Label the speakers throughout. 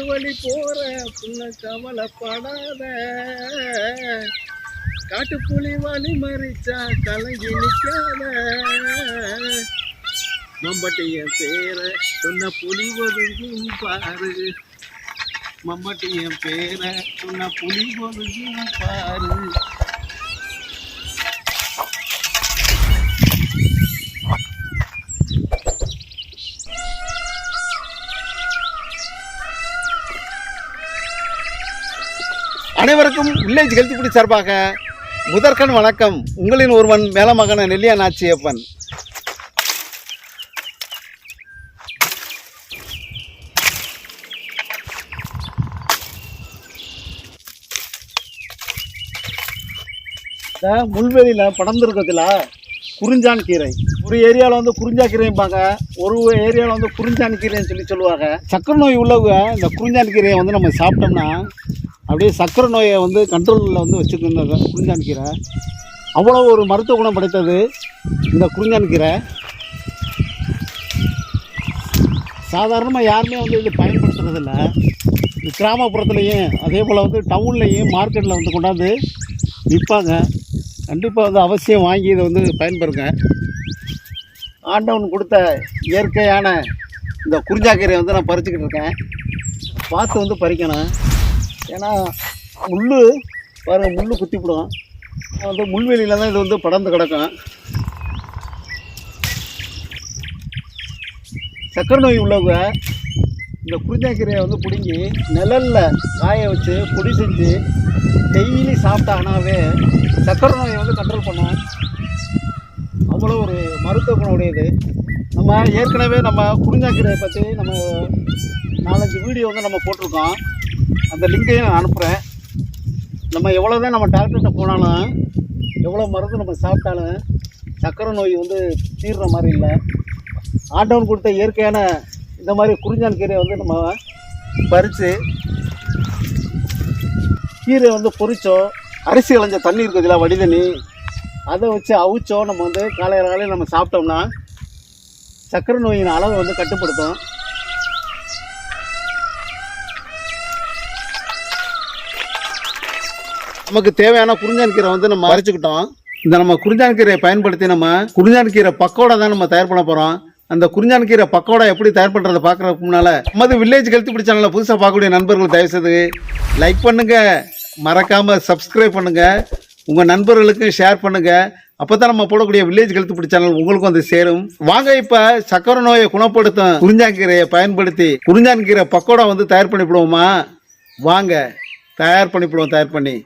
Speaker 1: வழி போற புள்ள கவலைப்படாத. காட்டு புலி வழி மறிச்சா கலங்கி நிற்காத மம்பட்டிய பேர சொன்ன புலி ஒதுங்கும் பாரு. மம்பட்டிய பேர சொன்ன புலி ஒதுங்கும் பாரு. அனைவருக்கும் வில்லேஜ் கெல்த்திக்குடி சார்பாக முதற்கண் வணக்கம். உங்களின் ஒருவன் மேலமகன நெல்லியா நாச்சியப்பன். இந்த முள்வெளியில் படர்ந்துருக்கிறதுல குறிஞ்சான் கீரை. ஒரு ஏரியாவில் வந்து குறிஞ்சா கீரைம்பாங்க. ஒரு ஏரியாவில் வந்து குறிஞ்சான் கீரைன்னு சொல்லி சொல்லுவாங்க. சக்கரை நோய் உள்ளவங்க இந்த குறிஞ்சான் கீரையை வந்து நம்ம சாப்பிட்டோம்னா அப்படியே சக்கரை நோயை வந்து கண்ட்ரோலில் வந்து வச்சுக்கணும் இந்த குறிஞ்சான் கீரை அவ்வளோ ஒரு மருத்துவ குணம் படைத்தது இந்த குறிஞ்சான் கீரை சாதாரணமாக யாருமே வந்து இது பயன்படுத்துறதில்ல. இது கிராமப்புறத்துலேயும் அதே போல் வந்து டவுன்லேயும் மார்க்கெட்டில் வந்து கொண்டாந்து விற்பாங்க. கண்டிப்பாக வந்து அவசியம் வாங்கி இதை வந்து பயன்பெறுங்க. ஆண்டவன் கொடுத்த இயற்கையான இந்த குறிஞ்சாக்கீரை வந்து நான் பறிச்சுக்கிட்டு இருக்கேன். பார்த்து வந்து பறிக்கணும். ஏன்னா முள் பாருங்கள் முள் குத்திவிடும் வந்து முள்வெளியில் தான் இது வந்து படர்ந்து கிடக்கும். சக்கரை நோய் உள்ளவங்க இந்த குறிஞ்சாக்கீரையை வந்து பிடுங்கி நிழலில் காய வச்சு பொடி செஞ்சு டெய்லி சாப்பிட்டாங்கனாவே சக்கரை நோயை வந்து கண்ட்ரோல் பண்ணும். அவ்வளோ ஒரு மருத்துவ குணம் உடையது. நம்ம ஏற்கனவே நம்ம குறிஞ்சாக்கீரையை பற்றி நம்ம நாலஞ்சு வீடியோ வந்து நம்ம போட்டிருக்கோம். அந்த லிங்கையும் நான் அனுப்புகிறேன் நம்ம எவ்வளோ தான் நம்ம டாக்டர்கிட்ட போனாலும் எவ்வளோ மருந்து நம்ம சாப்பிட்டாலும் சக்கரை நோய் வந்து தீர்ற மாதிரி இல்லை. ஆண்டவன் கொடுத்த இயற்கையான இந்த மாதிரி குறிஞ்சான் கீரையை வந்து நம்ம பறித்து கீரை வந்து பொரிச்சோம் அரிசி இளைஞ்ச தண்ணி இருக்குதுல வடி தண்ணி அதை வச்சு அவிச்சோம் நம்ம வந்து காலையில் காலையில் நம்ம சாப்பிட்டோம்னா சக்கரை நோயின் அளவை வந்து கட்டுப்படுத்தும். நமக்கு தேவையான குறிஞ்சான் கீரை வந்து நம்ம அரைச்சிக்கிட்டோம். இந்த நம்ம குறிஞ்சான் கீரையை பயன்படுத்தி நம்ம குறிஞ்சான் கீரை பக்கோடா தான் நம்ம தயார் பண்ண போகிறோம் அந்த குறிஞ்சான் கீரை பக்கோடா எப்படி தயார் பண்ணுறதை பார்க்குறதுக்கு முன்னால் நமது வில்லேஜ் கெழுத்து பிடிச்ச புதுசாக பார்க்கக்கூடிய நண்பர்கள் தயவுசெய்து லைக் பண்ணுங்கள் மறக்காமல் சப்ஸ்கிரைப் பண்ணுங்கள் உங்கள் நண்பர்களுக்கு ஷேர் பண்ணுங்கள் அப்போ தான் நம்ம போடக்கூடிய வில்லேஜ் கழுத்து பிடிச்ச சேனல் உங்களுக்கும் வந்து சேரும். வாங்க இப்போ சக்கரை நோயை குணப்படுத்தும் குறிஞ்சாங்கீரையை பயன்படுத்தி குறிஞ்சான் கீரை பக்கோடா வந்து தயார் பண்ணிவிடுவோமா? வாங்க தயார் பண்ணிவிடுவோம் தயார் பண்ணி.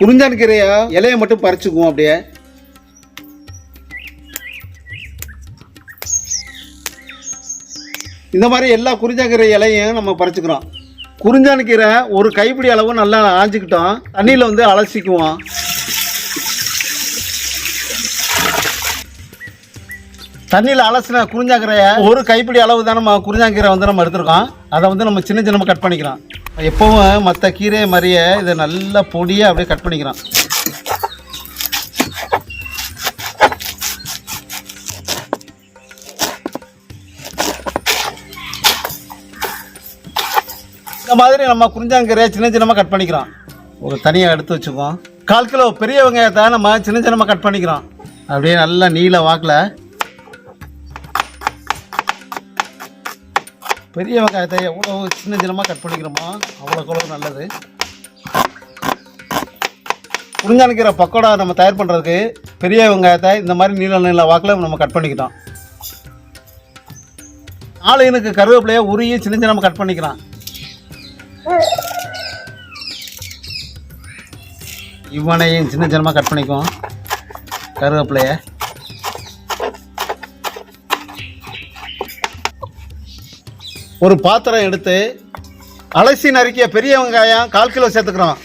Speaker 1: குறிஞ்சான் கீரையை? இலையை மட்டும் பறிச்சுக்குவோம் அப்படியே. இந்த மாதிரி எல்லா குறிஞ்சாக்கீரை இலையும் நம்ம பறிச்சுக்கிறோம். குறிஞ்சான் கீரை ஒரு கைப்பிடி அளவு நல்லா ஆஞ்சிக்கிட்டோம். தண்ணியில் வந்து அலசிக்குவோம். தண்ணியில் அலசின குறிஞ்சாக்கீரையை ஒரு கைப்பிடி அளவு தான் நம்ம குறிஞ்சாக்கீரை வந்து நம்ம எடுத்துருக்கோம். அதை வந்து நம்ம சின்ன சின்னமாக கட் பண்ணிக்கிறோம். எப்பவும் மற்ற கீரை மாதிரியே இதை நல்லா பொடியாக அப்படியே கட் பண்ணிக்கிறோம். இந்த மாதிரி நம்ம குறிஞ்சாங்கீரையை சின்ன சின்னமாக கட் பண்ணிக்கிறோம். ஒரு தனியாக எடுத்து வச்சுக்குவோம். கால் கிலோ பெரிய வெங்காயத்தை நம்ம சின்ன சின்னமாக கட் பண்ணிக்கிறோம். அப்படியே நல்லா நீல வாக்கில் பெரிய வெங்காயத்தை எவ்வளோ சின்ன சின்னமாக கட் பண்ணிக்கிறோமோ அவ்வளோக்கு அவ்வளோ நல்லது. புரிஞ்சானுக்கிற பக்கோடா நம்ம தயார் பண்ணுறதுக்கு பெரிய வெங்காயத்தை இந்த மாதிரி நீள நீள வாக்கில் நம்ம கட் பண்ணிக்கிட்டோம். எனக்கு கருவேப்பிலையை உருகி சின்ன சின்னமாக கட் பண்ணிக்கிறான் இவனையும் சின்ன சின்னமாக கட் பண்ணிக்குவோம். கருவேப்பிலையை. ஒரு பாத்திரம் எடுத்து அலசி நறுக்கிய பெரிய வெங்காயம் கால் கிலோ சேர்த்துக்கிறோம்.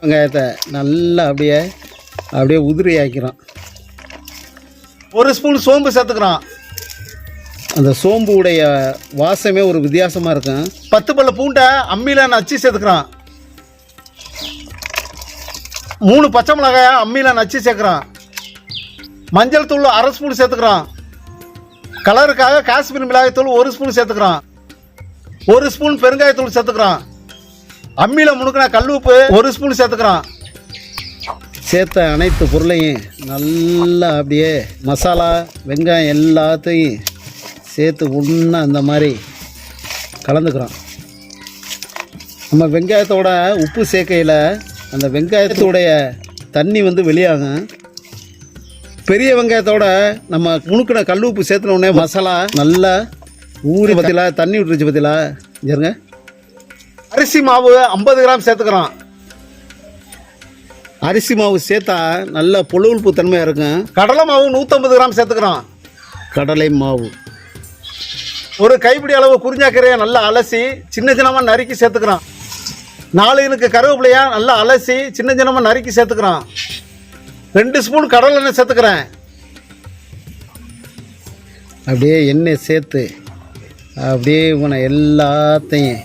Speaker 1: வெங்காயத்தை நல்லா அப்படியே அப்படியே உதிரி ஆக்கிறோம் ஒரு ஸ்பூன் சோம்பு சேர்த்துக்கிறோம். அந்த சோம்பு உடைய வாசமே ஒரு வித்தியாசமாக இருக்கும். பத்து பல்ல பூண்டை அம்மியில் நச்சு சேர்த்துக்கிறோம். மூணு பச்சை மிளகாய் அம்மியில் நச்சு சேர்க்குறான் மஞ்சள் தூள் அரை ஸ்பூன் சேர்த்துக்கிறான் கலருக்காக காஷ்மீர் மிளகாய்த்தூள் ஒரு ஸ்பூன் சேர்த்துக்கிறோம் ஒரு ஸ்பூன் பெருங்காயத்தூள் சேர்த்துக்கிறான். அம்மியில் முணுக்கின கல் உப்பு ஒரு ஸ்பூன் சேர்த்துக்கிறோம் சேர்த்த அனைத்து பொருளையும் நல்லா அப்படியே மசாலா வெங்காயம் எல்லாத்தையும் சேர்த்து ஒன்றா அந்த மாதிரி கலந்துக்கிறோம் நம்ம வெங்காயத்தோட உப்பு சேர்க்கையில் அந்த வெங்காயத்தோடைய தண்ணி வந்து வெளியாகும். பெரிய வெங்காயத்தோட நம்ம முணுக்கின கல் உப்பு சேர்த்துன மசாலா நல்லா ஊறி பத்திலா தண்ணி விட்டுருச்சு பத்திலா இருங்க. அரிசி மாவு ஐம்பது கிராம் சேர்த்துக்கிறோம். அரிசி மாவு சேர்த்தா நல்ல பொழுவுப்பு தன்மையாக இருக்கும். கடலை மாவு நூற்றம்பது கிராம் சேர்த்துக்கிறோம். கடலை மாவு. ஒரு கைப்பிடி அளவு குறிஞ்சாக்கரையை நல்லா அலசி சின்ன சின்னமாக நறுக்கி சேர்த்துக்கிறோம். நாலு இனுக்கு கருவேப்பிலையாக நல்லா அலசி சின்ன சின்னமாக நறுக்கி சேர்த்துக்கிறோம். ரெண்டு ஸ்பூன் கடலை எண்ணெய் சேர்த்துக்கிறேன். அப்படியே எண்ணெய் சேர்த்து அப்படியே இவனை எல்லாத்தையும்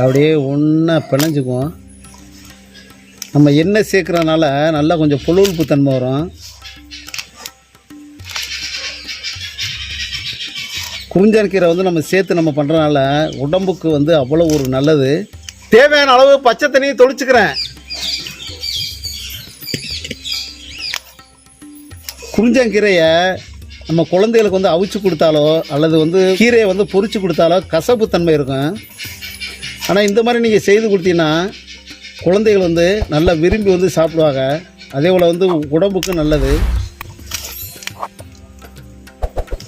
Speaker 1: அப்படியே ஒன்றா பிணைஞ்சுக்குவோம். நம்ம எண்ணெய் சேர்க்குறதுனால நல்லா கொஞ்சம் புழுவுப்பு தன்மை வரும். குறிஞ்சான் கீரை வந்து நம்ம சேர்த்து நம்ம பண்ணுறதுனால உடம்புக்கு வந்து அவ்வளோ ஒரு நல்லது. தேவையான அளவு பச்சை தண்ணியை தொளிச்சுக்கிறேன். குறிஞ்சங்கீரையை நம்ம குழந்தைகளுக்கு வந்து அவிச்சு கொடுத்தாலோ அல்லது வந்து கீரையை வந்து பொறிச்சு கொடுத்தாலோ கசப்பு தன்மை இருக்கும். ஆனால் இந்த மாதிரி நீங்கள் செய்து கொடுத்தீங்கன்னா குழந்தைகள் வந்து நல்லா விரும்பி வந்து சாப்பிடுவாங்க. அதே போல் வந்து உடம்புக்கு நல்லது.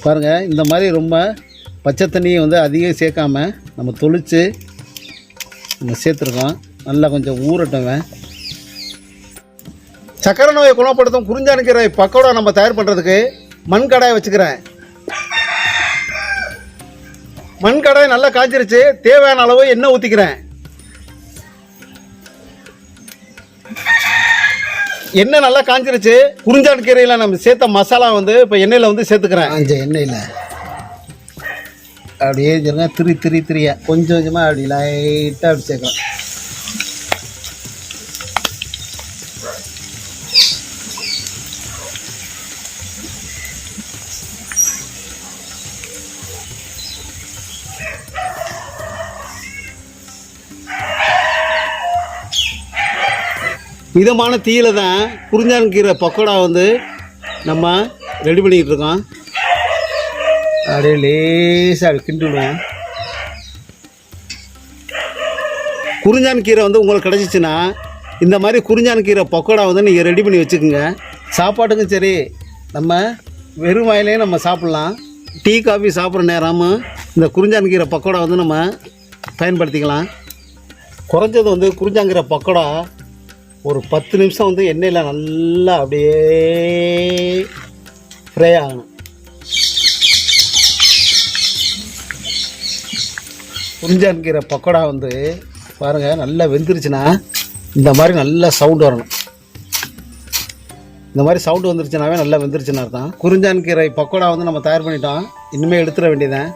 Speaker 1: பாருங்கள் இந்த மாதிரி ரொம்ப பச்சை தண்ணியை வந்து அதிகம் சேர்க்காமல் நம்ம தொளித்து நம்ம சேர்த்துருக்கோம். நல்லா கொஞ்சம் ஊறட்டுவேன் சக்கரை நோயை குணப்படுத்தும் குறிஞ்சானுக்கீரை பக்கோடா நம்ம தயார் பண்ணுறதுக்கு மண் கடாயை வச்சுக்கிறேன். மண் கடாய் நல்லா காய்ச்சிருச்சு தேவையான அளவு எண்ணெய் ஊற்றிக்கிறேன் எண்ணெய் நல்லா காய்ச்சிருச்சு குறிஞ்சான் கீரையில் நம்ம சேர்த்த மசாலா வந்து இப்போ எண்ணெயில் வந்து சேர்த்துக்கிறேன். அஞ்சு எண்ணெயில். அப்படியே திரு திரி திரி திரியா. கொஞ்சம் கொஞ்சமாக அப்படி லைட்டாக அப்படி சேர்க்கலாம் மிதமான தீயில தான் குறிஞ்சான்கீரை பக்கோடா வந்து நம்ம ரெடி பண்ணிக்கிட்டு இருக்கோம். அப்படியே லேசாக அப்படி கிண்டி விடுவேன் குறிஞ்சான் கீரை வந்து உங்களுக்கு கிடச்சிச்சின்னா இந்த மாதிரி குறிஞ்சான் கீரை பக்கோடா வந்து நீங்கள் ரெடி பண்ணி வச்சுக்கோங்க. சாப்பாட்டுக்கும் சரி நம்ம வெறும் வாயிலையும் நம்ம சாப்பிட்லாம். டீ காஃபி சாப்பிட்ற நேரமும் இந்த குறிஞ்சான் கீரை பக்கோடா வந்து நம்ம பயன்படுத்திக்கலாம். குறைஞ்சது வந்து குறிஞ்சாங்கீரை பக்கோடா ஒரு பத்து நிமிஷம் வந்து எண்ணெயில் நல்லா அப்படியே ஃப்ரை ஆகணும். புரிஞ்சான்கிற பக்கோடா வந்து பாருங்கள் நல்லா வெந்துருச்சுன்னா இந்த மாதிரி நல்லா சவுண்டு வரணும். இந்த மாதிரி சவுண்டு வந்துருச்சுனாவே நல்லா வெந்துருச்சுன்னு அர்த்தம். குறிஞ்சான் கீரை பக்கோடா வந்து நம்ம தயார் பண்ணிட்டோம். இனிமேல் எடுத்துட வேண்டியதான்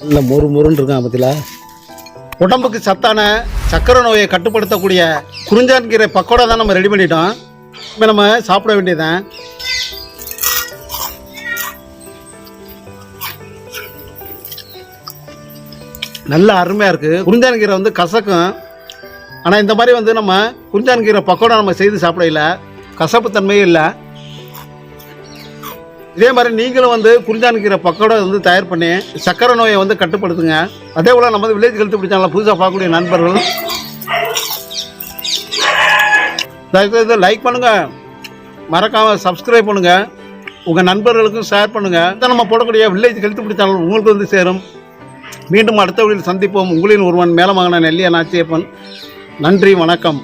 Speaker 1: நல்ல மொறு மொறுன்னு இருக்கான் பத்தில. உடம்புக்கு சத்தான சக்கரை நோயை கட்டுப்படுத்தக்கூடிய குறிஞ்சான் கீரை பக்கோடா தான் நம்ம ரெடி பண்ணிட்டோம். இப்போ நம்ம சாப்பிட வேண்டியதான் நல்ல அருமையாக இருக்குது குறிஞ்சான்கீரை வந்து கசக்கும். ஆனால் இந்த மாதிரி வந்து நம்ம குறிஞ்சான்கீரை பக்கோடா நம்ம செய்து சாப்பிடல கசப்பு தன்மையும் இல்லை. இதே மாதிரி நீங்களும் வந்து குறிஞ்சான் கீரை வந்து தயார் பண்ணி சக்கரை நோயை வந்து கட்டுப்படுத்துங்க. அதே போல் நம்ம வில்லேஜ் ஹெல்த் பிடிச்சாங்களா புதுசாக பார்க்கக்கூடிய நண்பர்கள். இதை லைக் பண்ணுங்க. மறக்காமல் சப்ஸ்கிரைப் பண்ணுங்க. உங்கள் நண்பர்களுக்கும் ஷேர் பண்ணுங்க. இதான் நம்ம போடக்கூடிய வில்லேஜ் ஹெல்த் பிடிச்சாலும் உங்களுக்கு வந்து சேரும். மீண்டும் அடுத்த வழியில் சந்திப்போம். உங்களின் ஒருவன் மேலமகன நெல்லிய நாச்சியப்பன் நன்றி வணக்கம்.